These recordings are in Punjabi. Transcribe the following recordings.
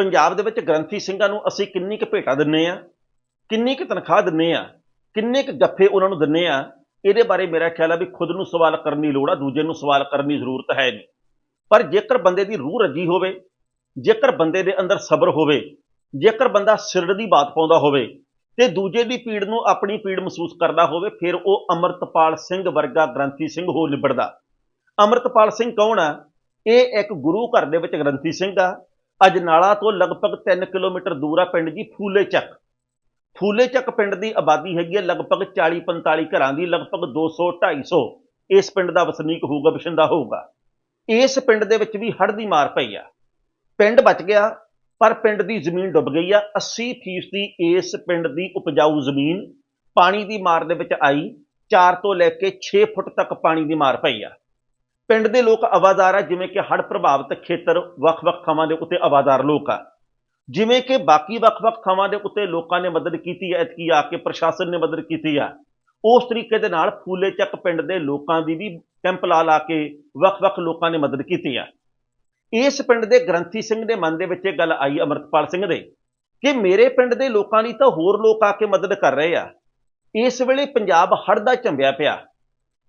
ਪੰਜਾਬ ਦੇ ਵਿੱਚ ਗ੍ਰੰਥੀ ਸਿੰਘਾਂ ਨੂੰ ਅਸੀਂ ਕਿੰਨੀ ਕੁ ਭੇਟਾ ਦਿੰਨੇ ਆ? ਕਿੰਨੀ ਕੁ ਤਨਖਾਹ ਦਿੰਨੇ ਆ? ਕਿੰਨੇ ਕੁ ਗੱਫੇ ਉਹਨਾਂ ਨੂੰ ਦਿੰਨੇ ਆ? ਇਹਦੇ ਬਾਰੇ ਮੇਰਾ ਖਿਆਲ ਆ ਵੀ ਖੁਦ ਨੂੰ ਸਵਾਲ ਕਰਨ ਦੀ ਲੋੜ ਆ, ਦੂਜੇ ਨੂੰ ਸਵਾਲ ਕਰਨ ਦੀ ਜ਼ਰੂਰਤ ਹੈ ਨਹੀਂ। ਪਰ ਜੇਕਰ ਬੰਦੇ ਦੀ ਰੂਹ ਰੱਜੀ ਹੋਵੇ, ਜੇਕਰ ਬੰਦੇ ਦੇ ਅੰਦਰ ਸਬਰ ਹੋਵੇ, ਜੇਕਰ ਬੰਦਾ ਸਿਰੜ ਦੀ ਬਾਤ ਪਾਉਂਦਾ ਹੋਵੇ ਤੇ ਦੂਜੇ ਦੀ ਪੀੜ ਨੂੰ ਆਪਣੀ ਪੀੜ ਮਹਿਸੂਸ ਕਰਦਾ ਹੋਵੇ, ਫਿਰ ਉਹ ਅਮਰਤਪਾਲ ਸਿੰਘ ਵਰਗਾ ਗ੍ਰੰਥੀ ਸਿੰਘ ਹੋ ਨਿਬੜਦਾ। ਅਮਰਤਪਾਲ ਸਿੰਘ ਕੌਣ ਆ? ਇਹ ਇੱਕ ਗੁਰੂ ਘਰ ਦੇ ਵਿੱਚ ਗ੍ਰੰਥੀ ਸਿੰਘ ਆ। ਅਜਨਾਲਾ ਤੋਂ ਲਗਭਗ 3 ਕਿਲੋਮੀਟਰ ਦੂਰ ਆ ਪਿੰਡ ਜੀ ਫੂਲੇ ਚੱਕ ਫੂਲੇ ਚੱਕ ਪਿੰਡ ਦੀ ਆਬਾਦੀ ਹੈਗੀ ਹੈ ਲਗਭਗ 40 45 ਘਰਾਂ ਦੀ, ਲਗਭਗ 200 250 ਇਸ ਪਿੰਡ ਦਾ ਵਸਨੀਕ ਹੋਊਗਾ ਵਸਿੰਦਾ ਹੋਊਗਾ। ਇਸ ਪਿੰਡ ਦੇ ਵਿੱਚ ਵੀ ਹੜ੍ਹ ਦੀ ਮਾਰ ਪਈ ਆ। ਪਿੰਡ ਬਚ ਗਿਆ, ਪਰ ਪਿੰਡ ਦੀ ਜ਼ਮੀਨ ਡੁੱਬ ਗਈ ਆ। 80% ਦੀ ਇਸ ਪਿੰਡ ਦੀ ਉਪਜਾਊ ਜ਼ਮੀਨ ਪਾਣੀ ਦੀ ਮਾਰ ਦੇ ਵਿੱਚ ਆਈ। 4 ਤੋਂ ਲੈ ਕੇ 6 ਫੁੱਟ ਤੱਕ ਪਾਣੀ ਦੀ ਮਾਰ ਪਈ ਆ। ਪਿੰਡ ਦੇ ਲੋਕ ਆਵਾਜ਼ਾਰ ਆ ਜਿਵੇਂ ਕਿ ਹੜ੍ਹ ਪ੍ਰਭਾਵਿਤ ਖੇਤਰ ਵੱਖ-ਵੱਖ ਥਾਵਾਂ ਦੇ ਉੱਤੇ ਆਵਾਜ਼ਾਰ ਲੋਕ ਆ। ਜਿਵੇਂ ਕਿ ਬਾਕੀ ਵੱਖ-ਵੱਖ ਥਾਵਾਂ ਦੇ ਉੱਤੇ ਲੋਕਾਂ ਨੇ ਮਦਦ ਕੀਤੀ ਹੈ ਇਤਕੀ ਆ ਕੇ ਪ੍ਰਸ਼ਾਸਨ ਨੇ ਮਦਦ ਕੀਤੀ ਆ। ਉਸ ਤਰੀਕੇ ਦੇ ਨਾਲ ਫੂਲੇ ਚੱਕ ਪਿੰਡ ਦੇ ਲੋਕਾਂ ਦੀ ਵੀ ਕੈਂਪ ਲਾ ਲਾ ਕੇ ਵੱਖ-ਵੱਖ ਲੋਕਾਂ ਨੇ ਮਦਦ ਕੀਤੀ ਆ। ਇਸ ਪਿੰਡ ਦੇ ਗ੍ਰੰਥੀ ਸਿੰਘ ਦੇ ਮਨ ਦੇ ਵਿੱਚ ਇਹ ਗੱਲ ਆਈ ਅਮਰਤਪਾਲ ਸਿੰਘ ਦੇ ਕਿ ਮੇਰੇ ਪਿੰਡ ਦੇ ਲੋਕਾਂ ਦੀ ਤਾਂ ਹੋਰ ਲੋਕ ਆ ਕੇ ਮਦਦ ਕਰ ਰਹੇ ਆ। ਇਸ ਵੇਲੇ ਪੰਜਾਬ ਹੜ੍ਹ ਦਾ ਝੰਬਿਆ ਪਿਆ।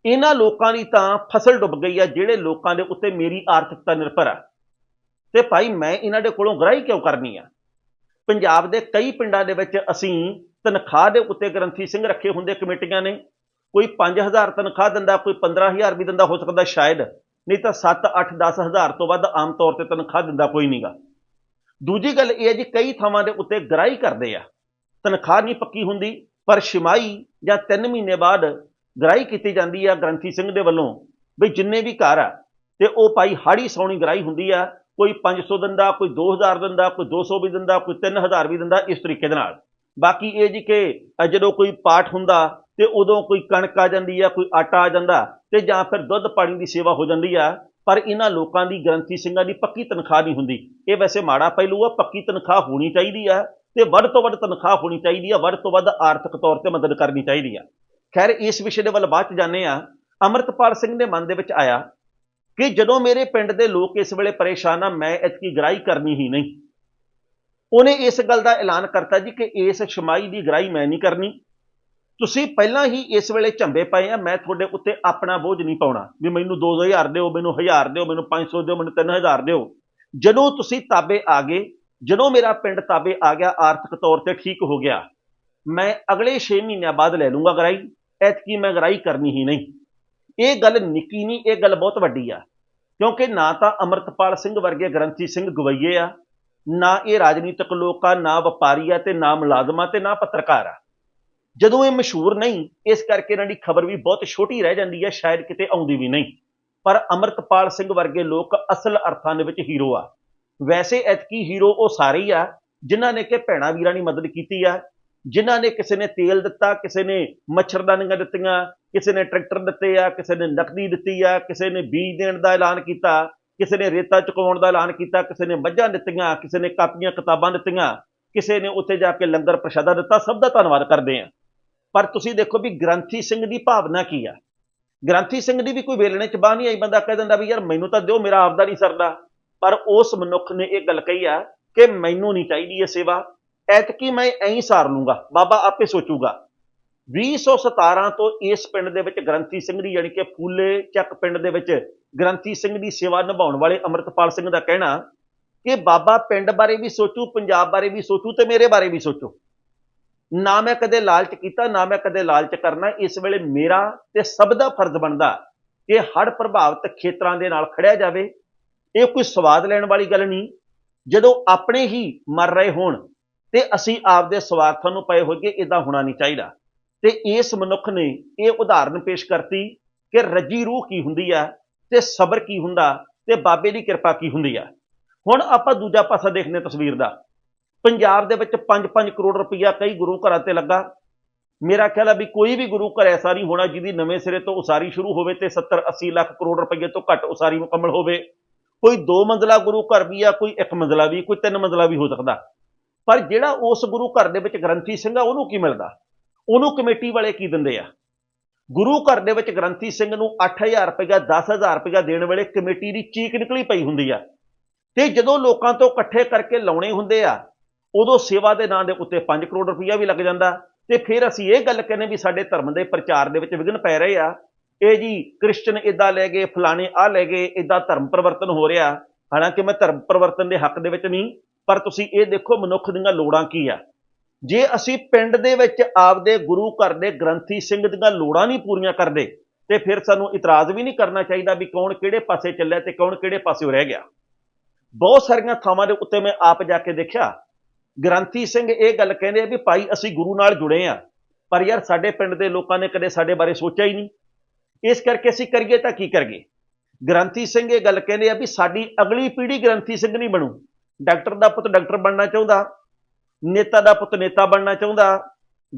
ਇਹਨਾਂ ਲੋਕਾਂ ਦੀ ਤਾਂ ਫਸਲ ਡੁੱਬ ਗਈ ਆ, ਜਿਹੜੇ ਲੋਕਾਂ ਦੇ ਉੱਤੇ ਮੇਰੀ ਆਰਥਿਕਤਾ ਨਿਰਭਰ ਆ। ਤੇ ਭਾਈ ਮੈਂ ਇਹਨਾਂ ਦੇ ਕੋਲੋਂ ਗ੍ਰਾਹੀ ਕਿਉਂ ਕਰਨੀ ਆ? ਪੰਜਾਬ ਦੇ ਕਈ ਪਿੰਡਾਂ ਦੇ ਵਿੱਚ ਅਸੀਂ ਤਨਖਾਹ ਦੇ ਉੱਤੇ ਗ੍ਰੰਥੀ ਸਿੰਘ ਰੱਖੇ ਹੁੰਦੇ ਕਮੇਟੀਆਂ ਨੇ। ਕੋਈ 5000 ਤਨਖਾਹ ਦਿੰਦਾ, ਕੋਈ 15000 ਵੀ ਦਿੰਦਾ, ਹੋ ਸਕਦਾ ਸ਼ਾਇਦ। ਨਹੀਂ ਤਾਂ 7 8 10000 ਤੋਂ ਵੱਧ ਆਮ ਤੌਰ ਤੇ ਤਨਖਾਹ ਦਿੰਦਾ ਕੋਈ ਨਹੀਂਗਾ ਦੂਜੀ ਗੱਲ ਇਹ ਹੈ ਜੀ, ਕਈ ਥਾਵਾਂ ਦੇ ਉੱਤੇ ਗ੍ਰਾਹੀ ਕਰਦੇ ਆ। ਤਨਖਾਹ ਨਹੀਂ ਪੱਕੀ ਹੁੰਦੀ, ਪਰ ਛਿਮਾਈ ਜਾਂ 3 ਮਹੀਨੇ ਬਾਅਦ ਗ੍ਰਾਹੀ ਕੀਤੀ ਜਾਂਦੀ ਆ ਗ੍ਰੰਥੀ ਸਿੰਘ ਦੇ ਵੱਲੋਂ, ਵੀ ਜਿੰਨੇ ਵੀ ਘਰ ਆ, ਤੇ ਉਹ ਭਾਈ ਹਾੜੀ ਸੌਣੀ ਗ੍ਰਾਹੀ ਹੁੰਦੀ ਆ, ਕੋਈ 500 ਦਿੰਦਾ, ਕੋਈ 2000 ਦਿੰਦਾ, ਕੋਈ 200 ਵੀ ਦਿੰਦਾ, ਕੋਈ 3000 ਵੀ ਦਿੰਦਾ, ਇਸ ਤਰੀਕੇ ਦੇ ਨਾਲ। ਬਾਕੀ ਇਹ ਜੀ ਕਿ ਜਦੋਂ ਕੋਈ ਪਾਠ ਹੁੰਦਾ, ਤੇ ਉਦੋਂ ਕੋਈ ਕਣਕ ਆ ਜਾਂਦੀ ਆ, ਕੋਈ ਆਟਾ ਆ ਜਾਂਦਾ, ਤੇ ਜਾਂ ਫਿਰ ਦੁੱਧ ਪਾਣੀ ਦੀ ਸੇਵਾ ਹੋ ਜਾਂਦੀ ਆ, ਪਰ ਇਹਨਾਂ ਲੋਕਾਂ ਦੀ ਗ੍ਰੰਥੀ ਸਿੰਘਾਂ ਦੀ ਪੱਕੀ ਤਨਖਾਹ ਨਹੀਂ ਹੁੰਦੀ। ਇਹ ਵੈਸੇ ਮਾੜਾ ਪਹਿਲੂ ਆ, ਪੱਕੀ ਤਨਖਾਹ ਹੋਣੀ ਚਾਹੀਦੀ ਆ, ਤੇ ਵੱਧ ਤੋਂ ਵੱਧ ਤਨਖਾਹ ਹੋਣੀ ਚਾਹੀਦੀ ਆ, ਵੱਧ ਤੋਂ ਵੱਧ ਆਰਥਿਕ ਤੌਰ ਤੇ ਮਦਦ ਕਰਨੀ ਚਾਹੀਦੀ ਆ। ਖੈਰ, ਇਸ ਵਿਸ਼ੇ ਦੇ ਵੱਲ ਬਾਅਦ ਚ ਜਾਂਦੇ ਆ ਅਮਰਤਪਾਲ ਸਿੰਘ ਦੇ ਮਨ ਦੇ ਵਿੱਚ ਆਇਆ ਕਿ ਜਦੋਂ ਮੇਰੇ ਪਿੰਡ ਦੇ ਲੋਕ ਇਸ ਵੇਲੇ ਪਰੇਸ਼ਾਨ ਆ, ਮੈਂ ਇਤਕੀ ਗ੍ਰਾਈ ਕਰਨੀ ਹੀ ਨਹੀਂ। ਉਹਨੇ ਇਸ ਗੱਲ ਦਾ ਐਲਾਨ ਕਰਤਾ ਜੀ ਕਿ ਇਸ ਛਮਾਈ ਦੀ ਗ੍ਰਾਈ ਮੈਂ ਨਹੀਂ ਕਰਨੀ। ਤੁਸੀਂ ਪਹਿਲਾਂ ਹੀ ਇਸ ਵੇਲੇ ਝੰਬੇ ਪਏ ਆ, ਮੈਂ ਤੁਹਾਡੇ ਉੱਤੇ ਆਪਣਾ ਬੋਝ ਨਹੀਂ ਪਾਉਣਾ। ਵੀ ਮੈਨੂੰ 2000 ਦਿਓ, ਮੈਨੂੰ 1000 ਦਿਓ, ਮੈਨੂੰ 500 ਦਿਓ, ਮੈਨੂੰ 3000 ਦਿਓ। ਜਦੋਂ ਤੁਸੀਂ ਤਾਬੇ ਆ ਗਏ, ਜਦੋਂ ਮੇਰਾ ਪਿੰਡ ਤਾਬੇ ਆ ਗਿਆ, ਆਰਥਿਕ ਤੌਰ ਤੇ ਠੀਕ ਹੋ ਗਿਆ, ਮੈਂ ਅਗਲੇ 6 ਮਹੀਨਿਆਂ ਬਾਅਦ ਲੈ ਲੂੰਗਾ ਗਰਾਈ। ਐਤਕੀ ਮੈਂ ਗਰਾਈ ਕਰਨੀ ਹੀ ਨਹੀਂ। ਇਹ ਗੱਲ ਨਿੱਕੀ ਨਹੀਂ, ਇਹ ਗੱਲ ਬਹੁਤ ਵੱਡੀ ਆ। ਕਿਉਂਕਿ ਨਾ ਤਾਂ ਅਮਰਤਪਾਲ ਸਿੰਘ ਵਰਗੇ ਗ੍ਰੰਥੀ ਸਿੰਘ ਗਵਈਏ ਆ, ਨਾ ਇਹ ਰਾਜਨੀਤਿਕ ਲੋਕ ਆ, ਨਾ ਵਪਾਰੀ ਆ ਤੇ ਨਾ ਮੁਲਾਜ਼ਮਾਂ ਤੇ ਨਾ ਪੱਤਰਕਾਰ ਆ। ਜਦੋਂ ਇਹ ਮਸ਼ਹੂਰ ਨਹੀਂ, ਇਸ ਕਰਕੇ ਇਹਨਾਂ ਦੀ ਖਬਰ ਵੀ ਬਹੁਤ ਛੋਟੀ ਰਹਿ ਜਾਂਦੀ ਹੈ ਸ਼ਾਇਦ ਕਿਤੇ ਆਉਂਦੀ ਵੀ ਨਹੀਂ। ਪਰ ਅਮਰਤਪਾਲ ਸਿੰਘ ਵਰਗੇ ਲੋਕ ਅਸਲ ਅਰਥਾਂ ਦੇ ਵਿੱਚ ਹੀਰੋ ਆ। ਵੈਸੇ ਐਤਕੀ ਹੀਰੋ ਉਹ ਸਾਰੇ ਹੀ ਆ, ਜਿਨ੍ਹਾਂ ਨੇ ਕਿ ਭੈਣਾ ਵੀਰਾਂ ਦੀ ਮਦਦ ਕੀਤੀ ਆ ਜਿਨ੍ਹਾਂ ਨੇ ਕਿਸੇ ਨੇ ਤੇਲ ਦਿੱਤਾ, ਕਿਸੇ ਨੇ ਮੱਛਰਦਾਨੀਆਂ ਦਿੱਤੀਆਂ, ਕਿਸੇ ਨੇ ਟਰੈਕਟਰ ਦਿੱਤੇ ਆ, ਕਿਸੇ ਨੇ ਨਕਦੀ ਦਿੱਤੀ ਆ, ਕਿਸੇ ਨੇ ਬੀਜ ਦੇਣ ਦਾ ਐਲਾਨ ਕੀਤਾ, ਕਿਸੇ ਨੇ ਰੇਤਾ ਚੁਕਾਉਣ ਦਾ ਐਲਾਨ ਕੀਤਾ, ਕਿਸੇ ਨੇ ਮੱਝਾਂ ਦਿੱਤੀਆਂ, ਕਿਸੇ ਨੇ ਕਾਪੀਆਂ ਕਿਤਾਬਾਂ ਦਿੱਤੀਆਂ, ਕਿਸੇ ਨੇ ਉੱਥੇ ਜਾ ਕੇ ਲੰਗਰ ਪ੍ਰਸ਼ਾਦਾ ਦਿੱਤਾ, ਸਭ ਦਾ ਧੰਨਵਾਦ ਕਰਦੇ ਆ। ਪਰ ਤੁਸੀਂ ਦੇਖੋ ਵੀ ਗ੍ਰੰਥੀ ਸਿੰਘ ਦੀ ਭਾਵਨਾ ਕੀ ਆ? ਗ੍ਰੰਥੀ ਸਿੰਘ ਦੀ ਵੀ ਕੋਈ ਵੇਲਣੇ ਚ ਬਾਹ ਨਹੀਂ ਆਈ, ਬੰਦਾ ਕਹਿ ਦਿੰਦਾ ਵੀ ਯਾਰ ਮੈਨੂੰ ਤਾਂ ਦਿਓ, ਮੇਰਾ ਆਪਦਾ ਨਹੀਂ ਸਰਦਾ। ਪਰ ਉਸ ਮਨੁੱਖ ਨੇ ਇਹ ਗੱਲ ਕਹੀ ਆ ਕਿ ਮੈਨੂੰ ਨਹੀਂ ਚਾਹੀਦੀ ਇਹ ਸੇਵਾ। ਐਤਕੀ ਮੈਂ ਐਂ ਸਾਰ ਲੂੰਗਾ, ਬਾਬਾ ਆਪੇ ਸੋਚੂਗਾ। 2017 ਤੋਂ ਇਸ ਪਿੰਡ ਦੇ ਵਿੱਚ ਗ੍ਰੰਥੀ ਸਿੰਘ ਦੀ ਯਾਨੀ ਕਿ ਫੂਲੇ ਚੱਕ ਪਿੰਡ ਦੇ ਵਿੱਚ ਗ੍ਰੰਥੀ ਸਿੰਘ ਦੀ ਸੇਵਾ ਨਿਭਾਉਣ ਵਾਲੇ ਅਮਰਤਪਾਲ ਸਿੰਘ ਦਾ ਕਹਿਣਾ ਕਿ ਬਾਬਾ ਪਿੰਡ ਬਾਰੇ ਵੀ ਸੋਚੂ, ਪੰਜਾਬ ਬਾਰੇ ਵੀ ਸੋਚੂ ਤੇ ਮੇਰੇ ਬਾਰੇ ਵੀ ਸੋਚੋ। ਨਾ ਮੈਂ ਕਦੇ ਲਾਲਚ ਕੀਤਾ, ਨਾ ਮੈਂ ਕਦੇ ਲਾਲਚ ਕਰਨਾ, ਇਸ ਵੇਲੇ ਮੇਰਾ ਤੇ ਸਭ ਦਾ ਫਰਜ਼ ਬਣਦਾ ਕਿ ਹੜ੍ਹ ਪ੍ਰਭਾਵਿਤ ਖੇਤਰਾਂ ਦੇ ਨਾਲ ਖੜਿਆ ਜਾਵੇ। ਇਹ ਕੋਈ ਸਵਾਦ ਲੈਣ ਵਾਲੀ ਗੱਲ ਨਹੀਂ। ਜਦੋਂ ਆਪਣੇ ਹੀ ਮਰ ਰਹੇ ਹੋਣ ਤੇ ਅਸੀਂ ਆਪਦੇ ਸਵਾਰਥਾਂ ਨੂੰ ਪਏ ਹੋਈਏ ਇਦਾਂ ਹੋਣਾ ਨਹੀਂ ਚਾਹੀਦਾ। ਤੇ ਇਸ ਮਨੁੱਖ ਨੇ ਇਹ ਉਦਾਹਰਨ ਪੇਸ਼ ਕਰਤੀ ਕਿ ਰੱਜੀ ਰੂਹ ਕੀ ਹੁੰਦੀ ਆ ਤੇ ਸਬਰ ਕੀ ਹੁੰਦਾ ਤੇ ਬਾਬੇ ਦੀ ਕਿਰਪਾ ਕੀ ਹੁੰਦੀ ਆ। ਹੁਣ ਆਪਾਂ ਦੂਜਾ ਪਾਸਾ ਦੇਖਨੇ ਤਸਵੀਰ ਦਾ। ਪੰਜਾਬ ਦੇ ਵਿੱਚ 5-5 ਕਰੋੜ ਰੁਪਈਆ ਕਈ ਗੁਰੂ ਘਰਾਂ ਤੇ ਲੱਗਾ। ਮੇਰਾ ਖਿਆਲ ਆ ਵੀ ਕੋਈ ਵੀ ਗੁਰੂ ਘਰ ਐਸਾ ਨਹੀਂ ਹੋਣਾ ਜਿਹਦੀ ਨਵੇਂ ਸਿਰੇ ਤੋਂ ਉਸਾਰੀ ਸ਼ੁਰੂ ਹੋਵੇ ਤੇ 70-80 ਲੱਖ ਕਰੋੜ ਰੁਪਏ ਤੋਂ ਘੱਟ ਉਸਾਰੀ ਮੁਕੰਮਲ ਹੋਵੇ। ਕੋਈ ਦੋ ਮੰਜ਼ਲਾ ਗੁਰੂ ਘਰ ਵੀ ਆ, ਕੋਈ ਇੱਕ ਮੰਜ਼ਲਾ ਵੀ, ਕੋਈ ਤਿੰਨ ਮੰਜ਼ਲਾ ਵੀ ਹੋ ਸਕਦਾ। ਪਰ ਜਿਹੜਾ ਉਸ ਗੁਰੂ ਘਰ ਦੇ ਵਿੱਚ ਗ੍ਰੰਥੀ ਸਿੰਘ ਆ, ਉਹਨੂੰ ਕੀ ਮਿਲਦਾ? ਉਹਨੂੰ ਕਮੇਟੀ ਵਾਲੇ ਕੀ ਦਿੰਦੇ ਆ? ਗੁਰੂ ਘਰ ਦੇ ਵਿੱਚ ਗ੍ਰੰਥੀ ਸਿੰਘ ਨੂੰ 8000 ਰੁਪਇਆ 10000 ਰੁਪਇਆ ਦੇਣ ਵੇਲੇ ਕਮੇਟੀ ਦੀ ਚੀਕ ਨਿਕਲੀ ਪਈ ਹੁੰਦੀ ਆ। ਤੇ ਜਦੋਂ ਲੋਕਾਂ ਤੋਂ ਇਕੱਠੇ ਕਰਕੇ ਲਾਉਣੇ ਹੁੰਦੇ ਆ, ਉਦੋਂ ਸੇਵਾ ਦੇ ਨਾਂ ਦੇ ਉੱਤੇ 5 ਕਰੋੜ ਰੁਪਈਆ ਵੀ ਲੱਗ ਜਾਂਦਾ। ਤੇ ਫਿਰ ਅਸੀਂ ਇਹ ਗੱਲ ਕਹਿੰਦੇ ਵੀ ਸਾਡੇ ਧਰਮ ਦੇ ਪ੍ਰਚਾਰ ਦੇ ਵਿੱਚ ਵਿਘਨ ਪੈ ਰਹੇ ਆ। ਇਹ ਜੀ ਕ੍ਰਿਸਚਨ ਇਦਾਂ ਲੈ ਗਏ, ਫਲਾਣੇ ਆ ਲੈ ਗਏ ਇਦਾਂ ਧਰਮ ਪਰਿਵਰਤਨ ਹੋ ਰਿਹਾ। ਹਾਲਾਂਕਿ ਮੈਂ ਧਰਮ ਪਰਿਵਰਤਨ ਦੇ ਹੱਕ ਦੇ ਵਿੱਚ ਨਹੀਂ ਪਰ ਤੁਸੀਂ ਇਹ ਦੇਖੋ ਮਨੁੱਖ ਦੀਆਂ ਲੋੜਾਂ ਕੀ ਆ। ਜੇ ਅਸੀਂ ਪਿੰਡ ਦੇ ਵਿੱਚ ਆਪਦੇ ਗੁਰੂ ਘਰ ਦੇ ਗ੍ਰੰਥੀ ਸਿੰਘ ਦੀਆਂ ਲੋੜਾਂ ਨਹੀਂ ਪੂਰੀਆਂ ਕਰਦੇ, ਤੇ ਫਿਰ ਸਾਨੂੰ ਇਤਰਾਜ਼ ਵੀ ਨਹੀਂ ਕਰਨਾ ਚਾਹੀਦਾ ਵੀ ਕੌਣ ਕਿਹੜੇ ਪਾਸੇ ਚੱਲਿਆ ਤੇ ਕੌਣ ਕਿਹੜੇ ਪਾਸੇ ਰਹਿ ਗਿਆ। ਬਹੁਤ ਸਾਰੀਆਂ ਥਾਵਾਂ ਦੇ ਉੱਤੇ ਮੈਂ ਆਪ ਜਾ ਕੇ ਦੇਖਿਆ। ਗ੍ਰੰਥੀ ਸਿੰਘ ਇਹ ਗੱਲ ਕਹਿੰਦੇ ਆ ਵੀ ਭਾਈ ਅਸੀਂ ਗੁਰੂ ਨਾਲ ਜੁੜੇ ਆ, ਪਰ ਯਾਰ ਸਾਡੇ ਪਿੰਡ ਦੇ ਲੋਕਾਂ ਨੇ ਕਦੇ ਸਾਡੇ ਬਾਰੇ ਸੋਚਿਆ ਹੀ ਨਹੀਂ। ਇਸ ਕਰਕੇ ਅਸੀਂ ਕਰੀਏ ਤਾਂ ਕੀ ਕਰੀਏ? ਗ੍ਰੰਥੀ ਸਿੰਘ ਇਹ ਗੱਲ ਕਹਿੰਦੇ ਆ ਵੀ ਸਾਡੀ ਅਗਲੀ ਪੀੜ੍ਹੀ ਗ੍ਰੰਥੀ ਸਿੰਘ ਨਹੀਂ ਬਣੂ। ਡਾਕਟਰ ਦਾ ਪੁੱਤ ਡਾਕਟਰ ਬਣਨਾ ਚਾਹੁੰਦਾ, ਨੇਤਾ ਦਾ ਪੁੱਤ ਨੇਤਾ ਬਣਨਾ ਚਾਹੁੰਦਾ,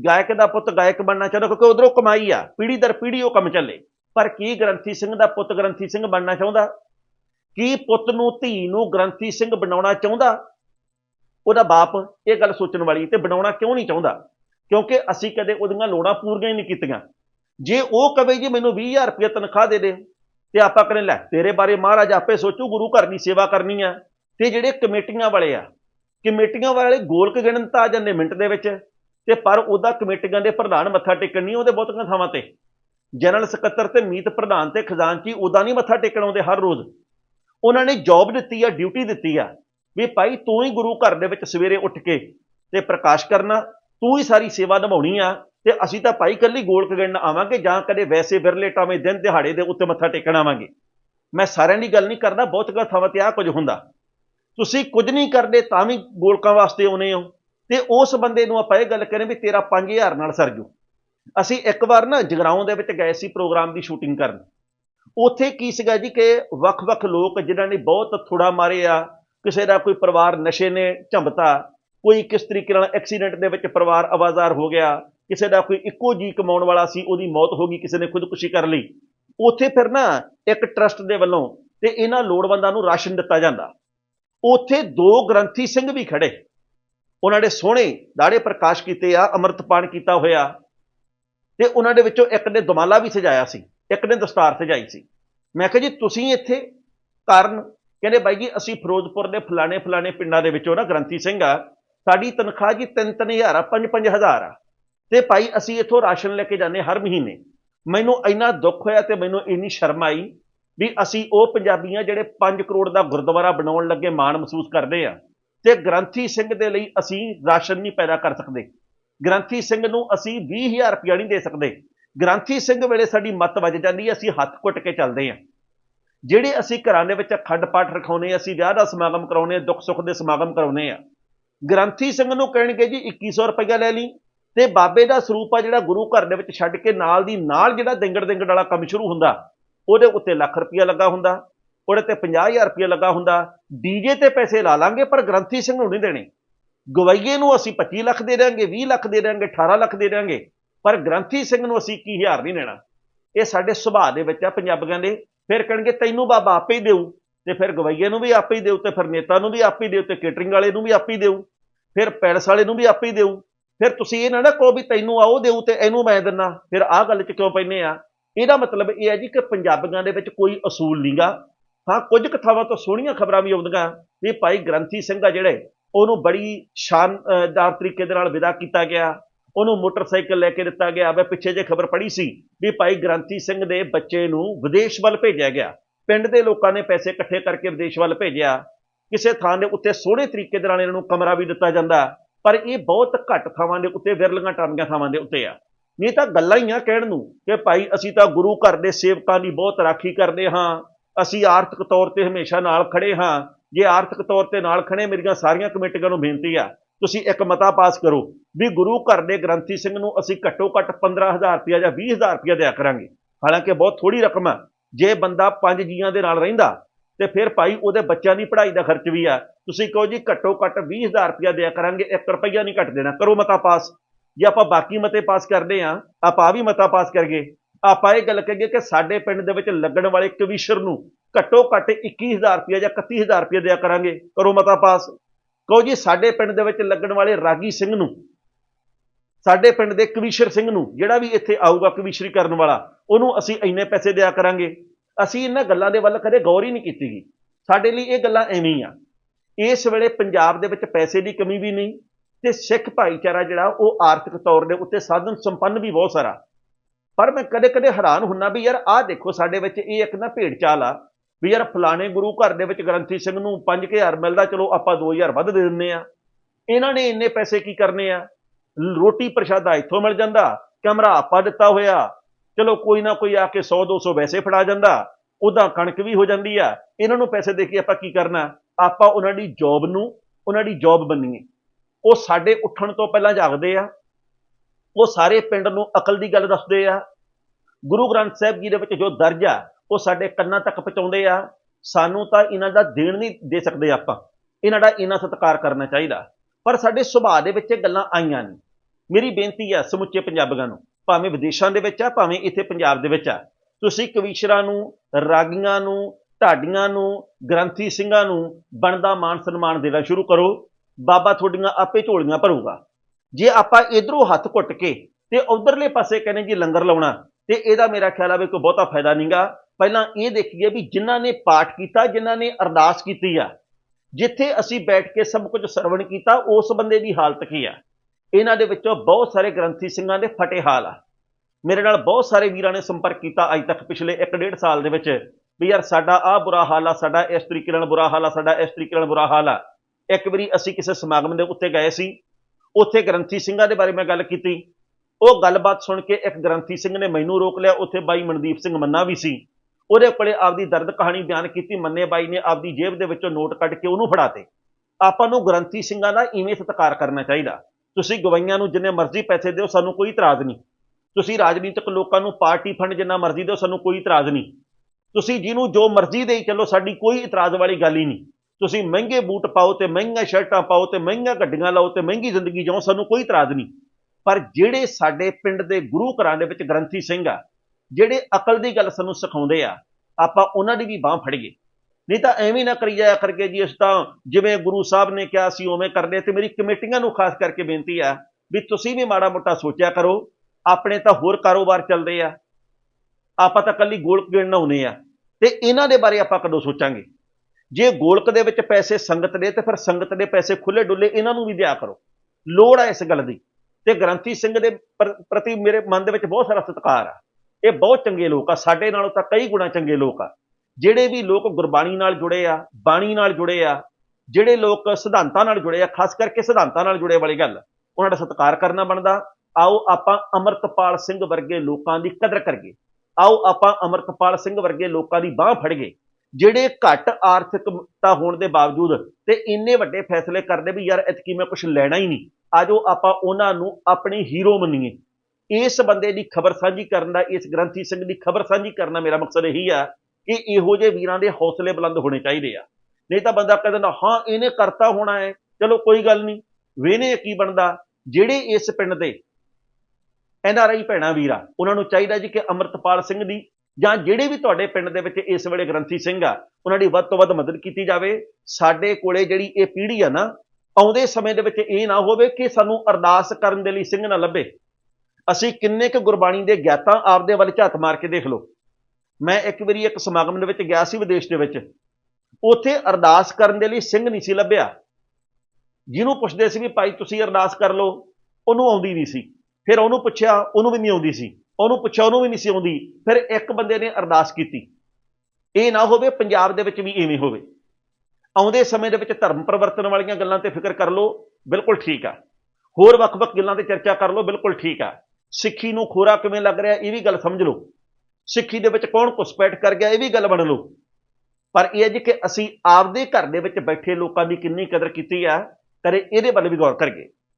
ਗਾਇਕ ਦਾ ਪੁੱਤ ਗਾਇਕ ਬਣਨਾ ਚਾਹੁੰਦਾ, ਕਿਉਂਕਿ ਉਧਰੋਂ ਕਮਾਈ ਆ, ਪੀੜ੍ਹੀ ਦਰ ਪੀੜ੍ਹੀ ਉਹ ਕੰਮ ਚੱਲੇ। ਪਰ ਕੀ ਗ੍ਰੰਥੀ ਸਿੰਘ ਦਾ ਪੁੱਤ ਗ੍ਰੰਥੀ ਸਿੰਘ ਬਣਨਾ ਚਾਹੁੰਦਾ? ਕੀ ਪੁੱਤ ਨੂੰ ਧੀ ਨੂੰ ਗ੍ਰੰਥੀ ਸਿੰਘ ਬਣਾਉਣਾ ਚਾਹੁੰਦਾ? ਉਹਦਾ ਬਾਪ ਇਹ ਗੱਲ ਸੋਚਣ ਵਾਲੀ ਤੇ ਬਣਾਉਣਾ ਕਿਉਂ ਨਹੀਂ ਚਾਹੁੰਦਾ? ਕਿਉਂਕਿ ਅਸੀਂ ਕਦੇ ਉਹਦੀਆਂ ਲੋੜਾਂ ਪੂਰੀਆਂ ਹੀ ਨਹੀਂ ਕੀਤੀਆਂ। ਜੇ ਉਹ ਕਵੇ ਜੀ ਮੈਨੂੰ 20000 ਰੁਪਏ ਤਨਖਾਹ ਦੇ ਦੇ, ਤੇ ਆਪਾਂ ਕਹਿੰਦੇ, ਲੈ ਤੇਰੇ ਬਾਰੇ ਮਹਾਰਾਜ ਆਪੇ ਸੋਚੂ, ਗੁਰੂ ਘਰ ਦੀ ਸੇਵਾ ਕਰਨੀ ਆ। ਤੇ ਜਿਹੜੇ ਕਮੇਟੀਆਂ ਵਾਲੇ ਆ, ਕਮੇਟੀਆਂ ਵਾਲੇ ਗੋਲਕ ਗਿਣਨ ਤਾਂ ਆ ਜਾਂਦੇ ਮਿੰਟ ਦੇ ਵਿੱਚ, ਤੇ ਪਰ ਉਹਦਾ ਕਮੇਟੀਆਂ ਦੇ ਪ੍ਰਧਾਨ ਮੱਥਾ ਟੇਕਣ ਨਹੀਂ ਉਹਦੇ ਬਹੁਤੀਆਂ ਥਾਵਾਂ ਤੇ। ਜਨਰਲ ਸਕੱਤਰ ਤੇ ਮੀਤ ਪ੍ਰਧਾਨ ਤੇ ਖਜ਼ਾਨਚੀ ਉਹਦਾ ਨਹੀਂ ਮੱਥਾ ਟੇਕਣ ਆਉਂਦੇ ਹਰ ਰੋਜ਼। ਉਹਨਾਂ ਨੇ ਜੌਬ ਦਿੱਤੀ ਆ, ਡਿਊਟੀ ਦਿੱਤੀ ਆ, ਵੀ ਭਾਈ ਤੂੰ ਹੀ ਗੁਰੂ ਘਰ ਦੇ ਵਿੱਚ ਸਵੇਰੇ ਉੱਠ ਕੇ ਤੇ ਪ੍ਰਕਾਸ਼ ਕਰਨਾ, ਤੂੰ ਹੀ ਸਾਰੀ ਸੇਵਾ ਨਿਭਾਉਣੀ ਆ, ਤੇ ਅਸੀਂ ਤਾਂ ਭਾਈ ਕੱਲੀ ਗੋਲਕ ਗਿਣਨ ਆਵਾਂਗੇ ਜਾਂ ਕਦੇ ਵੈਸੇ ਵਿਰਲੇ ਟਾਵੇਂ ਦਿਨ ਦਿਹਾੜੇ ਦੇ ਉੱਤੇ ਮੱਥਾ ਟੇਕਣ ਆਵਾਂਗੇ। ਮੈਂ ਸਾਰਿਆਂ ਦੀ ਗੱਲ ਨਹੀਂ ਕਰਦਾ ਬਹੁਤ ਥਾਵਾਂ ਤੇ ਆ ਕੁਝ ਹੁੰਦਾ। ਤੁਸੀਂ ਕੁਝ ਨਹੀਂ ਕਰਦੇ ਤਾਂ ਵੀ ਗੋਲਕਾਂ ਵਾਸਤੇ ਆਉਨੇ ਹੋ। ਤੇ ਉਸ ਬੰਦੇ ਨੂੰ ਆਪਾਂ ਇਹ ਗੱਲ ਕਰੇ ਵੀ ਤੇਰਾ 5000 ਨਾਲ ਸਰ ਸਰਜੂ ਅਸੀਂ ਇੱਕ ਵਾਰ ਨਾ ਜਗਰਾਉਂ ਦੇ ਵਿੱਚ ਗਏ ਸੀ ਪ੍ਰੋਗਰਾਮ ਦੀ ਸ਼ੂਟਿੰਗ ਕਰਨ। ਉੱਥੇ ਕੀ ਸੀਗਾ ਜੀ ਕਿ ਵੱਖ-ਵੱਖ ਲੋਕ ਜਿਨ੍ਹਾਂ ਨੇ ਬਹੁਤ ਥੋੜਾ ਮਾਰੇ ਆ, ਕਿਸੇ ਦਾ ਕੋਈ ਪਰਿਵਾਰ ਨਸ਼ੇ ਨੇ ਝੰਬਤਾ, ਕੋਈ ਕਿਸ ਤਰੀਕੇ ਨਾਲ ਐਕਸੀਡੈਂਟ ਦੇ ਵਿੱਚ ਪਰਿਵਾਰ ਆਵਾਜ਼ਾਰ ਹੋ ਗਿਆ, ਕਿਸੇ ਦਾ ਕੋਈ ਇੱਕੋ ਜੀ ਕਮਾਉਣ ਵਾਲਾ ਸੀ, ਉਹਦੀ ਮੌਤ ਹੋ ਗਈ, ਕਿਸੇ ਨੇ ਖੁਦਕੁਸ਼ੀ ਕਰ ਲਈ। ਉੱਥੇ ਫਿਰ ਨਾ ਇੱਕ ਟਰਸਟ ਦੇ ਵੱਲੋਂ ਤੇ ਇਹਨਾਂ ਲੋੜਵੰਦਾਂ ਨੂੰ ਰਾਸ਼ਨ ਦਿੱਤਾ ਜਾਂਦਾ। ਉੱਥੇ ਦੋ ਗ੍ਰੰਥੀ ਸਿੰਘ ਵੀ ਖੜੇ। ਉਹਨਾਂ ਦੇ ਸੋਹਣੇ ਦਾੜੇ ਪ੍ਰਕਾਸ਼ ਕੀਤੇ ਆ, ਅੰਮ੍ਰਿਤਪਾਨ ਕੀਤਾ ਹੋਇਆ। ਤੇ ਉਹਨਾਂ ਦੇ ਵਿੱਚੋਂ ਇੱਕ ਨੇ ਦਮਾਲਾ ਵੀ ਸਜਾਇਆ ਸੀ, ਇੱਕ ਨੇ ਦਸਤਾਰ ਸਜਾਈ ਸੀ। ਮੈਂ ਕਿਹਾ ਜੀ, ਤੁਸੀਂ ਇੱਥੇ ਕਾਰਨ? ਕਹਿੰਦੇ ਬਾਈ ਜੀ, ਅਸੀਂ ਫਿਰੋਜ਼ਪੁਰ ਦੇ ਫਲਾਣੇ ਫਲਾਣੇ ਪਿੰਡਾਂ ਦੇ ਵਿੱਚੋਂ ਨਾ ਗ੍ਰੰਥੀ ਸਿੰਘ ਆ, ਸਾਡੀ ਤਨਖਾਹ ਜੀ 3-3000 ਆ 5-5000 ਆ। ਤੇ ਭਾਈ, ਅਸੀਂ ਇੱਥੋਂ ਰਾਸ਼ਨ ਲੈ ਕੇ ਜਾਂਦੇ ਹਰ ਮਹੀਨੇ। ਮੈਨੂੰ ਇੰਨਾ ਦੁੱਖ ਹੋਇਆ ਤੇ ਮੈਨੂੰ ਇੰਨੀ ਸ਼ਰਮ ਆਈ ਵੀ ਅਸੀਂ ਉਹ ਪੰਜਾਬੀਆਂ ਜਿਹੜੇ 5 ਕਰੋੜ ਦਾ ਗੁਰਦੁਆਰਾ ਬਣਾਉਣ ਲੱਗੇ ਮਾਣ ਮਹਿਸੂਸ ਕਰਦੇ ਆ, ਤੇ ਗ੍ਰੰਥੀ ਸਿੰਘ ਦੇ ਲਈ ਅਸੀਂ ਰਾਸ਼ਨ ਨਹੀਂ ਪੈਦਾ ਕਰ ਸਕਦੇ। ਗ੍ਰੰਥੀ ਸਿੰਘ ਨੂੰ ਅਸੀਂ 20000 ਰੁਪਇਆ ਨਹੀਂ ਦੇ ਸਕਦੇ। ਗ੍ਰੰਥੀ ਸਿੰਘ ਵੇਲੇ ਸਾਡੀ ਮੱਤ ਵੱਜ ਜਾਂਦੀ ਹੈ, ਅਸੀਂ ਹੱਥ ਘੁੱਟ ਕੇ ਚੱਲਦੇ ਹਾਂ। ਜਿਹੜੇ ਅਸੀਂ ਘਰਾਂ ਦੇ ਵਿੱਚ ਅਖੰਡ ਪਾਠ ਰਖਾਉਨੇ ਅਸੀਂ ਵਿਆਹ ਦਾ ਸਮਾਗਮ ਕਰਾਉਨੇ ਦੁੱਖ ਸੁੱਖ ਦੇ ਸਮਾਗਮ ਕਰਾਉਨੇ ਆ ਗ੍ਰੰਥੀ ਸਿੰਘ ਨੂੰ ਕਹਿਣਗੇ ਜੀ 2100 ਰੁਪਇਆ ਲੈ ਲਈ, ਤੇ ਬਾਬੇ ਦਾ ਸਰੂਪ ਆ ਜਿਹੜਾ ਗੁਰੂ ਘਰ ਦੇ ਵਿੱਚ ਛੱਡ ਕੇ ਨਾਲ ਦੀ ਨਾਲ ਜਿਹੜਾ ਦਿੰਗੜ ਦਿੰਗੜ ਵਾਲਾ ਕੰਮ ਸ਼ੁਰੂ ਹੁੰਦਾ। ਉਹਦੇ ਉੱਤੇ ਲੱਖ ਰੁਪਇਆ ਲੱਗਾ ਹੁੰਦਾ, ਉਹਦੇ ਤੇ 50000 ਰੁਪਇਆ ਲੱਗਾ ਹੁੰਦਾ, ਡੀਜੇ ਤੇ ਪੈਸੇ ਲਾ ਲਾਂਗੇ, ਪਰ ਗ੍ਰੰਥੀ ਸਿੰਘ ਨੂੰ ਨਹੀਂ ਦੇਣੇ। ਗਵਈਏ ਨੂੰ ਅਸੀਂ 25 ਲੱਖ ਦੇ ਦਿਆਂਗੇ 20 ਲੱਖ ਦੇ ਦਿਆਂਗੇ 18 ਲੱਖ ਦੇ ਦਿਆਂਗੇ, ਪਰ ਗ੍ਰੰਥੀ ਸਿੰਘ ਨੂੰ ਅਸੀਂ 21000 ਨਹੀਂ ਦੇਣਾ। ਇਹ ਸਾਡੇ ਸੁਭਾਅ ਦੇ ਵਿੱਚ ਆ ਪੰਜਾਬੀਆਂ ਦੇ। ਫਿਰ ਕਹਿਣਗੇ, ਤੈਨੂੰ ਬਾਬਾ ਆਪੇ ਹੀ ਦੇਊ। ਤੇ ਫਿਰ ਗਵਈਏ ਨੂੰ ਵੀ ਆਪੇ ਹੀ ਦੇਊ, ਤੇ ਫਿਰ ਨੇਤਾ ਨੂੰ ਵੀ ਆਪੇ ਹੀ ਦੇਊ, ਤੇ ਕੇਟਰਿੰਗ ਵਾਲੇ ਨੂੰ ਵੀ ਆਪੇ ਹੀ ਦੇਊ। ਫਿਰ ਪੈਲਸ ਵਾਲੇ ਨੂੰ ਵੀ ਆਪੇ ਹੀ ਦੇਊ। ਫਿਰ ਤੁਸੀਂ ਇਹ ਨਾ ਕਹੋ ਵੀ ਤੈਨੂੰ ਆਓ ਦੇਊ ਤੇ ਇਹਨੂੰ ਮੈਂ ਦਿੰਨਾ। ਫਿਰ ਆਹ ਗੱਲ 'ਚ ਕਿਉਂ ਪੈਨੇ ਆ? ਇਹਦਾ ਮਤਲਬ ਇਹ ਹੈ ਜੀ ਕਿ ਪੰਜਾਬੀਆਂ ਦੇ ਵਿੱਚ ਕੋਈ ਅਸੂਲ ਨਹੀਂਗਾ। ਹਾਂ, ਕੁਝ ਕਥਾਵਾਂ ਤੋਂ ਸੋਹਣੀਆਂ ਖਬਰਾਂ ਵੀ ਆਉਂਦੀਆਂ ਵੀ ਭਾਈ ਗ੍ਰੰਥੀ ਸਿੰਘ ਆ ਜਿਹੜੇ, ਉਹਨੂੰ ਬੜੀ ਸ਼ਾਨਦਾਰ ਤਰੀਕੇ ਦੇ ਨਾਲ ਵਿਦਾ ਕੀਤਾ ਗਿਆ। ਉਹਨੂੰ ਮੋਟਰਸਾਈਕਲ ਲੈ ਕੇ ਦਿੱਤਾ ਗਿਆ। ਮੈਂ ਪਿੱਛੇ ਜੇ ਖਬਰ ਪੜ੍ਹੀ ਸੀ ਵੀ ਭਾਈ ਗ੍ਰੰਥੀ ਸਿੰਘ ਦੇ ਬੱਚੇ ਨੂੰ ਵਿਦੇਸ਼ ਵੱਲ ਭੇਜਿਆ ਗਿਆ। ਪਿੰਡ ਦੇ ਲੋਕਾਂ ਨੇ ਪੈਸੇ ਇਕੱਠੇ ਕਰਕੇ ਵਿਦੇਸ਼ ਵੱਲ ਭੇਜਿਆ। ਕਿਸੇ ਥਾਂ ਦੇ ਉੱਤੇ ਸੋਹਣੇ ਤਰੀਕੇ ਦੇ ਨਾਲ ਇਹਨਾਂ ਨੂੰ ਕਮਰਾ ਵੀ ਦਿੱਤਾ ਜਾਂਦਾ। ਪਰ ਇਹ ਬਹੁਤ ਘੱਟ ਥਾਵਾਂ ਦੇ ਉੱਤੇ ਵਿਰਲੀਆਂ ਟਾਮੀਆਂ ਥਾਵਾਂ ਦੇ ਉੱਤੇ ਆ। ਨਹੀਂ ਤਾਂ ਗੱਲਾਂ ਹੀ ਆ ਕਹਿਣ ਨੂੰ ਕਿ ਭਾਈ ਅਸੀਂ ਤਾਂ ਗੁਰੂ ਘਰ ਦੇ ਸੇਵਕਾਂ ਦੀ ਬਹੁਤ ਰਾਖੀ ਕਰਦੇ ਹਾਂ, ਅਸੀਂ ਆਰਥਿਕ ਤੌਰ ਤੇ ਹਮੇਸ਼ਾ ਨਾਲ ਖੜੇ ਹਾਂ। ਜੇ ਆਰਥਿਕ ਤੌਰ ਤੇ ਨਾਲ ਖੜੇ, ਮੇਰੀਆਂ ਸਾਰੀਆਂ ਕਮੇਟੀਆਂ ਨੂੰ ਬੇਨਤੀ ਆ, ਤੁਸੀਂ ਇੱਕ ਮਤਾ ਪਾਸ ਕਰੋ ਵੀ ਗੁਰੂ ਘਰ ਦੇ ਗ੍ਰੰਥੀ ਸਿੰਘ ਨੂੰ ਅਸੀਂ ਘੱਟੋ ਘੱਟ 15000 ਰੁਪਇਆ ਜਾਂ 20000 ਰੁਪਇਆ ਦਿਆ ਕਰਾਂਗੇ। ਹਾਲਾਂਕਿ ਬਹੁਤ ਥੋੜੀ ਰਕਮ ਆ, ਜੇ ਬੰਦਾ ਪੰਜ ਜੀਆਂ ਦੇ ਨਾਲ ਰਹਿੰਦਾ, ਤੇ ਫਿਰ ਭਾਈ ਉਹਦੇ ਬੱਚਿਆਂ ਦੀ ਪੜ੍ਹਾਈ ਦਾ ਖਰਚ ਵੀ ਆ। ਤੁਸੀਂ ਕਹੋ ਜੀ ਘੱਟੋ ਘੱਟ 20000 ਰੁਪਇਆ ਦਿਆ ਕਰਾਂਗੇ 1 ਰੁਪਇਆ ਨਹੀਂ ਘੱਟ ਦੇਣਾ, ਕਰੋ ਮਤਾ ਪਾਸ। ਜੇ ਆਪਾਂ ਬਾਕੀ ਮਤੇ ਪਾਸ ਕਰਦੇ ਆ ਆਪਾਂ ਆਹ ਵੀ ਮਤਾ ਪਾਸ ਕਰਗੇ ਆਪਾਂ ਇਹ ਗੱਲ ਕਹੀਏ ਕਿ ਸਾਡੇ ਪਿੰਡ ਦੇ ਵਿੱਚ ਲੱਗਣ ਵਾਲੇ ਕਵੀਸ਼ਰ ਨੂੰ ਘੱਟੋ ਘੱਟ 21000 ਰੁਪਇਆ ਜਾਂ 31000 ਰੁਪਇਆ ਦਿਆ ਕਰਾਂਗੇ, ਕਰੋ ਮਤਾ ਪਾਸ। ਕਹੋ ਜੀ, ਸਾਡੇ ਪਿੰਡ ਦੇ ਵਿੱਚ ਲੱਗਣ ਵਾਲੇ ਰਾਗੀ ਸਿੰਘ ਨੂੰ, ਸਾਡੇ ਪਿੰਡ ਦੇ ਕਵੀਸ਼ਰ ਸਿੰਘ ਨੂੰ, ਜਿਹੜਾ ਵੀ ਇੱਥੇ ਆਊਗਾ ਕਵੀਸ਼ਰੀ ਕਰਨ ਵਾਲਾ, ਉਹਨੂੰ ਅਸੀਂ ਇੰਨੇ ਪੈਸੇ ਦਿਆ ਕਰਾਂਗੇ। ਅਸੀਂ ਇਹਨਾਂ ਗੱਲਾਂ ਦੇ ਵੱਲ ਕਦੇ ਗੌਰ ਹੀ ਨਹੀਂ ਕੀਤੀ ਗਈ ਸਾਡੇ ਲਈ ਇਹ ਗੱਲਾਂ ਐਵੇਂ ਹੀ ਆ। ਇਸ ਵੇਲੇ ਪੰਜਾਬ ਦੇ ਵਿੱਚ ਪੈਸੇ ਦੀ ਕਮੀ ਵੀ ਨਹੀਂ ਤੇ ਸਿੱਖ ਭਾਈਚਾਰਾ ਜਿਹੜਾ ਉਹ ਆਰਥਿਕ ਤੌਰ ਦੇ ਉੱਤੇ ਸਾਧਨ ਸੰਪੰਨ ਵੀ ਬਹੁਤ ਸਾਰਾ। ਪਰ ਮੈਂ ਕਦੇ-ਕਦੇ ਹੈਰਾਨ ਹੁੰਨਾ ਵੀ ਯਾਰ ਆਹ ਦੇਖੋ ਸਾਡੇ ਵਿੱਚ ਇਹ ਇੱਕ ਨਾ ਭੇਡ ਚਾਲ ਆ ਵੀ ਯਾਰ ਫਲਾਣੇ ਗੁਰੂ ਘਰ ਦੇ ਵਿੱਚ ਗ੍ਰੰਥੀ ਸਿੰਘ ਨੂੰ 5000 ਮਿਲਦਾ, ਚਲੋ ਆਪਾਂ 2000 ਵੱਧ ਦੇ ਦਿੰਨੇ ਆ। ਇਹਨਾਂ ਨੇ ਇੰਨੇ ਪੈਸੇ ਕੀ ਕਰਨੇ ਆ? ਰੋਟੀ ਪ੍ਰਸ਼ਾਦਾ ਇੱਥੋਂ ਮਿਲ ਜਾਂਦਾ, ਕਮਰਾ ਆਪਾਂ ਦਿੱਤਾ ਹੋਇਆ। ਚਲੋ ਕੋਈ ਨਾ ਕੋਈ ਆ ਕੇ 100 200 ਵੈਸੇ ਫੜਾ ਜਾਂਦਾ, ਉਹਦਾ ਕਣਕ ਵੀ ਹੋ ਜਾਂਦੀ ਆ। ਇਹਨਾਂ ਨੂੰ ਪੈਸੇ ਦੇ ਕੇ ਆਪਾਂ ਕੀ ਕਰਨਾ? ਆਪਾਂ ਉਹਨਾਂ ਦੀ ਜੌਬ ਨੂੰ, ਉਹਨਾਂ ਦੀ ਜੌਬ ਬੰਨੀਏ। ਉਹ ਸਾਡੇ ਉੱਠਣ ਤੋਂ ਪਹਿਲਾਂ ਜਾਗਦੇ ਆ। ਉਹ ਸਾਰੇ ਪਿੰਡ ਨੂੰ ਅਕਲ ਦੀ ਗੱਲ ਦੱਸਦੇ ਆ। ਗੁਰੂ ਗ੍ਰੰਥ ਸਾਹਿਬ ਜੀ ਦੇ ਵਿੱਚ ਜੋ ਦਰਜ ਆ, ਉਹ ਸਾਡੇ ਕੰਨਾਂ ਤੱਕ ਪਹੁੰਚਾਉਂਦੇ ਆ। ਸਾਨੂੰ ਤਾਂ ਇਹਨਾਂ ਦਾ ਦੇਣ ਨਹੀਂ ਦੇ ਸਕਦੇ ਆਪਾਂ। ਇਹਨਾਂ ਦਾ ਇਹਨਾਂ ਸਤਿਕਾਰ ਕਰਨਾ ਚਾਹੀਦਾ। ਪਰ ਸਾਡੇ ਸੁਭਾਅ ਦੇ ਵਿੱਚ ਇਹ ਗੱਲਾਂ ਆਈਆਂ ਨਹੀਂ। ਮੇਰੀ ਬੇਨਤੀ ਆ ਸਮੁੱਚੇ ਪੰਜਾਬੀਆਂ ਨੂੰ, ਭਾਵੇਂ ਵਿਦੇਸ਼ਾਂ ਦੇ ਵਿੱਚ ਆ, ਭਾਵੇਂ ਇੱਥੇ ਪੰਜਾਬ ਦੇ ਵਿੱਚ ਆ, ਤੁਸੀਂ ਕਵੀਸ਼ਰਾਂ ਨੂੰ, ਰਾਗੀਆਂ ਨੂੰ, ਢਾਡੀਆਂ ਨੂੰ, ਗ੍ਰੰਥੀ ਸਿੰਘਾਂ ਨੂੰ ਬਣਦਾ ਮਾਨ ਸਨਮਾਨ ਦੇਣਾ ਸ਼ੁਰੂ ਕਰੋ। ਬਾਬਾ ਤੁਹਾਡੀਆਂ ਆਪੇ ਝੋਲੀਆਂ ਭਰੂਗਾ। ਜੇ ਆਪਾਂ ਇਧਰੋਂ ਹੱਥ ਘੁੱਟ ਕੇ ਤੇ ਉਧਰਲੇ ਪਾਸੇ ਕਹਿੰਦੇ ਜੀ ਲੰਗਰ ਲਾਉਣਾ, ਤੇ ਇਹਦਾ ਮੇਰਾ ਖਿਆਲ ਆ ਵੀ ਕੋਈ ਬਹੁਤਾ ਫਾਇਦਾ ਨਹੀਂਗਾ। ਪਹਿਲਾਂ ਇਹ ਦੇਖੀਏ ਵੀ ਜਿਨ੍ਹਾਂ ਨੇ ਪਾਠ ਕੀਤਾ, ਜਿਨ੍ਹਾਂ ਨੇ ਅਰਦਾਸ ਕੀਤੀ ਆ, ਜਿੱਥੇ ਅਸੀਂ ਬੈਠ ਕੇ ਸਭ ਕੁਝ ਸਰਵਣ ਕੀਤਾ, ਉਸ ਬੰਦੇ ਦੀ ਹਾਲਤ ਕੀ ਆ? ਇਹਨਾਂ ਦੇ ਵਿੱਚੋਂ ਬਹੁਤ ਸਾਰੇ ਗ੍ਰੰਥੀ ਸਿੰਘਾਂ ਦੇ ਫਟੇ ਹਾਲ ਆ। ਮੇਰੇ ਨਾਲ ਬਹੁਤ ਸਾਰੇ ਵੀਰਾਂ ਨੇ ਸੰਪਰਕ ਕੀਤਾ ਅੱਜ ਤੱਕ ਪਿਛਲੇ 1.5 ਸਾਲ ਦੇ ਵਿੱਚ, ਵੀ ਯਾਰ ਸਾਡਾ ਆਹ ਬੁਰਾ ਹਾਲ ਆ, ਸਾਡਾ ਇਸ ਤਰੀਕੇ ਨਾਲ ਬੁਰਾ ਹਾਲ ਆ, ਸਾਡਾ ਇਸ ਤਰੀਕੇ ਨਾਲ ਬੁਰਾ ਹਾਲ ਆ। ਇੱਕ ਵਾਰੀ ਅਸੀਂ ਕਿਸੇ ਸਮਾਗਮ ਦੇ ਉੱਤੇ ਗਏ ਸੀ, ਉੱਥੇ ਗ੍ਰੰਥੀ ਸਿੰਘਾਂ ਦੇ ਬਾਰੇ ਮੈਂ ਗੱਲ ਕੀਤੀ। ਉਹ ਗੱਲਬਾਤ ਸੁਣ ਕੇ ਇੱਕ ਗ੍ਰੰਥੀ ਸਿੰਘ ਨੇ ਮੈਨੂੰ ਰੋਕ ਲਿਆ, ਉੱਥੇ ਬਾਈ ਮਨਦੀਪ ਸਿੰਘ ਮੰਨਾ ਵੀ ਸੀ। ਉਹਦੇ ਕੋਲੇ ਆਪਦੀ ਦਰਦ ਕਹਾਣੀ ਬਿਆਨ ਕੀਤੀ, ਮੰਨੇ ਬਾਈ ਨੇ ਆਪਦੀ ਜੇਬ ਦੇ ਵਿੱਚੋਂ ਨੋਟ ਕੱਢ ਕੇ ਉਹਨੂੰ ਫੜਾਤੇ। ਆਪਾਂ ਨੂੰ ਗ੍ਰੰਥੀ ਸਿੰਘਾਂ ਦਾ ਇਵੇਂ ਸਤਿਕਾਰ ਕਰਨਾ ਚਾਹੀਦਾ। ਤੁਸੀਂ ਗਵਾਈਆਂ ਨੂੰ ਜਿੰਨੇ ਮਰਜ਼ੀ ਪੈਸੇ ਦਿਓ, ਸਾਨੂੰ ਕੋਈ ਇਤਰਾਜ਼ ਨਹੀਂ। ਤੁਸੀਂ ਰਾਜਨੀਤਿਕ ਲੋਕਾਂ ਨੂੰ ਪਾਰਟੀ ਫੰਡ ਜਿੰਨਾ ਮਰਜ਼ੀ ਦਿਓ, ਸਾਨੂੰ ਕੋਈ ਇਤਰਾਜ਼ ਨਹੀਂ। ਤੁਸੀਂ ਜਿਹਨੂੰ ਜੋ ਮਰਜ਼ੀ ਦੇਈ ਚੱਲੋ, ਸਾਡੀ ਕੋਈ ਇਤਰਾਜ਼ ਵਾਲੀ ਗੱਲ ਹੀ ਨਹੀਂ। ਤੁਸੀਂ ਮਹਿੰਗੇ ਬੂਟ ਪਾਓ ਤੇ ਮਹਿੰਗੀਆਂ ਸ਼ਰਟਾਂ ਪਾਓ ਤੇ ਮਹਿੰਗੀਆਂ ਗੱਡੀਆਂ ਲਾਓ ਤੇ ਮਹਿੰਗੀ ਜ਼ਿੰਦਗੀ ਜਿਉਂ, ਸਾਨੂੰ ਕੋਈ ਇਤਰਾਜ਼ ਨਹੀਂ। ਪਰ ਜਿਹੜੇ ਸਾਡੇ ਪਿੰਡ ਦੇ ਗੁਰੂ ਘਰਾਂ ਦੇ ਵਿੱਚ ਗ੍ਰੰਥੀ ਸਿੰਘ ਆ, ਜਿਹੜੇ ਅਕਲ ਦੀ ਗੱਲ ਸਾਨੂੰ ਸਿਖਾਉਂਦੇ ਆ, ਆਪਾਂ ਉਹਨਾਂ ਦੀ ਵੀ ਬਾਹ ਫੜੀਏ ਨਹੀਂ ਤਾਂ ਐਵੇਂ ਨਾ ਕਰੀ ਜਾਇਆ ਕਰਕੇ ਜੀ ਇਸ ਤਾਂ ਜਿਵੇਂ ਗੁਰੂ ਸਾਹਿਬ ਨੇ ਕਿਹਾ ਸੀ, ਉਵੇਂ ਕਰਦੇ ਤੇ ਮੇਰੀ ਕਮੇਟੀਆਂ ਨੂੰ ਖਾਸ ਕਰਕੇ ਬੇਨਤੀ ਆ ਵੀ ਤੁਸੀਂ ਵੀ ਮਾੜਾ ਮੋਟਾ ਸੋਚਿਆ ਕਰੋ, ਆਪਣੇ ਤਾਂ ਹੋਰ ਕਾਰੋਬਾਰ ਚੱਲਦੇ ਆ। ਆਪਾਂ ਤਾਂ ਕੱਲੀ ਗੋਲਕ ਗਿਣਨਾ ਹੁੰਨੇ ਆ। ਤੇ ਇਹਨਾਂ ਦੇ ਬਾਰੇ ਆਪਾਂ ਕਦੋਂ ਸੋਚਾਂਗੇ? ਜੇ ਗੋਲਕ ਦੇ ਵਿੱਚ ਪੈਸੇ ਸੰਗਤ ਦੇ, ਤੇ ਫਿਰ ਸੰਗਤ ਦੇ ਪੈਸੇ ਖੁੱਲੇ ਡੁੱਲੇ, ਇਹਨਾਂ ਨੂੰ ਵੀ ਦਿਆ ਕਰੋ। ਲੋੜ ਆ ਇਸ ਗੱਲ ਦੀ। ਤੇ ਗ੍ਰੰਥੀ ਸਿੰਘ ਦੇ ਪ੍ਰਤੀ ਮੇਰੇ ਮਨ ਦੇ ਵਿੱਚ ਬਹੁਤ ਸਾਰਾ ਸਤਿਕਾਰ ਆ। ਇਹ ਬਹੁਤ ਚੰਗੇ ਲੋਕ ਆ। ਸਾਡੇ ਨਾਲੋਂ ਤਾਂ ਕਈ ਗੁਣਾ ਚੰਗੇ ਲੋਕ ਆ। ਜਿਹੜੇ ਵੀ ਲੋਕ ਗੁਰਬਾਣੀ ਨਾਲ ਜੁੜੇ ਆ, ਬਾਣੀ ਨਾਲ ਜੁੜੇ ਆ, ਜਿਹੜੇ ਲੋਕ ਸਿਧਾਂਤਾਂ ਨਾਲ ਜੁੜੇ ਆ, ਖਾਸ ਕਰਕੇ ਸਿਧਾਂਤਾਂ ਨਾਲ ਜੁੜੇ ਵਾਲੀ ਗੱਲ, ਉਹਨਾਂ ਦਾ ਸਤਿਕਾਰ ਕਰਨਾ ਬਣਦਾ। ਆਓ ਆਪਾਂ ਅਮਰਤਪਾਲ ਸਿੰਘ ਵਰਗੇ ਲੋਕਾਂ ਦੀ ਕਦਰ ਕਰੀਏ। ਆਓ ਆਪਾਂ ਅਮਰਤਪਾਲ ਸਿੰਘ ਵਰਗੇ ਲੋਕਾਂ ਦੀ ਬਾਹ ਫੜੀਏ। ਜਿਹੜੇ ਘੱਟ ਆਰਥਿਕਤਾ ਹੋਣ ਦੇ ਬਾਵਜੂਦ ਤੇ ਇੰਨੇ ਵੱਡੇ ਫੈਸਲੇ ਕਰਦੇ ਵੀ ਯਾਰ ਇਤਕੀ ਮੈਂ ਕੁਝ ਲੈਣਾ ਹੀ ਨਹੀਂ ਆਜੋ ਆਪਾਂ ਉਹਨਾਂ ਨੂੰ ਆਪਣੀ ਹੀਰੋ ਮੰਨੀਏ। ਇਸ ਬੰਦੇ ਦੀ ਖਬਰ ਸਾਂਝੀ ਕਰਨ ਦਾ, ਇਸ ਗ੍ਰੰਥੀ ਸਿੰਘ ਦੀ ਖਬਰ ਸਾਂਝੀ ਕਰਨਾ ਮੇਰਾ ਮਕਸਦ ਇਹੀ ਆ ਕਿ ਇਹੋ ਜਿਹੇ ਵੀਰਾਂ ਦੇ ਹੌਸਲੇ ਬੁਲੰਦ ਹੋਣੇ ਚਾਹੀਦੇ ਆ। ਨਹੀਂ ਤਾਂ ਬੰਦਾ ਕਹਿੰਦਾ ਨਾ, ਹਾਂ, ਇਹਨੇ ਕਰਤਾ ਹੋਣਾ ਹੈ, ਚਲੋ ਕੋਈ ਗੱਲ ਨਹੀਂ। ਵੇਨੇ ਕੀ ਬਣਦਾ? ਜਿਹੜੇ ਇਸ ਪਿੰਡ ਦੇ ਐਨਆਰਆਈ ਭੈਣਾ ਵੀਰਾ ਉਹਨਾਂ ਨੂੰ ਚਾਹੀਦਾ ਜੀ ਕਿ ਅਮਰਤਪਾਲ ਸਿੰਘ ਦੀ ਜਾਂ ਜਿਹੜੇ ਵੀ ਤੁਹਾਡੇ ਪਿੰਡ ਦੇ ਵਿੱਚ ਇਸ ਵੇਲੇ ਗ੍ਰੰਥੀ ਸਿੰਘ ਆ, ਉਹਨਾਂ ਦੀ ਵੱਧ ਤੋਂ ਵੱਧ ਮਦਦ ਕੀਤੀ ਜਾਵੇ। ਸਾਡੇ ਕੋਲੇ ਜਿਹੜੀ ਇਹ ਪੀੜ੍ਹੀ ਆ ਨਾ, ਆਉਂਦੇ ਸਮੇਂ ਦੇ ਵਿੱਚ ਇਹ ਨਾ ਹੋਵੇ ਕਿ ਸਾਨੂੰ ਅਰਦਾਸ ਕਰਨ ਦੇ ਲਈ ਸਿੰਘ ਨਾ ਲੱਭੇ। ਅਸੀਂ ਕਿੰਨੇ ਕੁ ਗੁਰਬਾਣੀ ਦੇ ਗਿਆਤਾਂ ਆਪਦੇ ਵੱਲ ਝਾਤ ਮਾਰ ਕੇ ਦੇਖ ਲਓ। ਮੈਂ ਇੱਕ ਵਾਰੀ ਇੱਕ ਸਮਾਗਮ ਦੇ ਵਿੱਚ ਗਿਆ ਸੀ ਵਿਦੇਸ਼ ਦੇ ਵਿੱਚ। ਉੱਥੇ ਅਰਦਾਸ ਕਰਨ ਦੇ ਲਈ ਸਿੰਘ ਨਹੀਂ ਸੀ ਲੱਭਿਆ। ਜਿਹਨੂੰ ਪੁੱਛਦੇ ਸੀ ਵੀ ਭਾਈ ਤੁਸੀਂ ਅਰਦਾਸ ਕਰ ਲਓ, ਉਹਨੂੰ ਆਉਂਦੀ ਨਹੀਂ ਸੀ। ਫਿਰ ਉਹਨੂੰ ਪੁੱਛਿਆ, ਉਹਨੂੰ ਵੀ ਨਹੀਂ ਆਉਂਦੀ ਸੀ। ਉਹਨੂੰ ਪੁੱਛਿਆ, ਉਹਨੂੰ ਵੀ ਨਹੀਂ ਸੀ ਆਉਂਦੀ। ਫਿਰ ਇੱਕ ਬੰਦੇ ਨੇ ਅਰਦਾਸ ਕੀਤੀ। ਇਹ ਨਾ ਹੋਵੇ, ਪੰਜਾਬ ਦੇ ਵਿੱਚ ਵੀ ਐਵੇਂ ਹੋਵੇ। ਆਉਂਦੇ ਸਮੇਂ ਦੇ ਵਿੱਚ ਧਰਮ ਪਰਿਵਰਤਨ ਵਾਲੀਆਂ ਗੱਲਾਂ ਤੇ ਫਿਕਰ ਕਰ ਲਓ, ਬਿਲਕੁਲ ਠੀਕ ਆ। ਹੋਰ ਵੱਖ-ਵੱਖ ਗੱਲਾਂ ਤੇ ਚਰਚਾ ਕਰ ਲਓ, ਬਿਲਕੁਲ ਠੀਕ ਆ। ਸਿੱਖੀ ਨੂੰ ਖੋਰਾ ਕਿਵੇਂ ਲੱਗ ਰਿਹਾ, ਇਹ ਵੀ ਗੱਲ ਸਮਝ ਲਓ। ਸਿੱਖੀ ਦੇ ਵਿੱਚ ਕੌਣ ਘੁਸਪੈਠ ਕਰ ਗਿਆ, ਇਹ ਵੀ ਗੱਲ ਬਣ ਲਓ। ਪਰ ਇਹ ਹੈ ਜੀ ਕਿ ਅਸੀਂ ਆਪਦੇ ਘਰ ਦੇ ਵਿੱਚ ਬੈਠੇ ਲੋਕਾਂ ਦੀ ਕਿੰਨੀ ਕਦਰ ਕੀਤੀ ਆ, ਕਰੇ ਇਹਦੇ ਵੱਲ ਵੀ ਗੌਰ ਕਰੀਏ।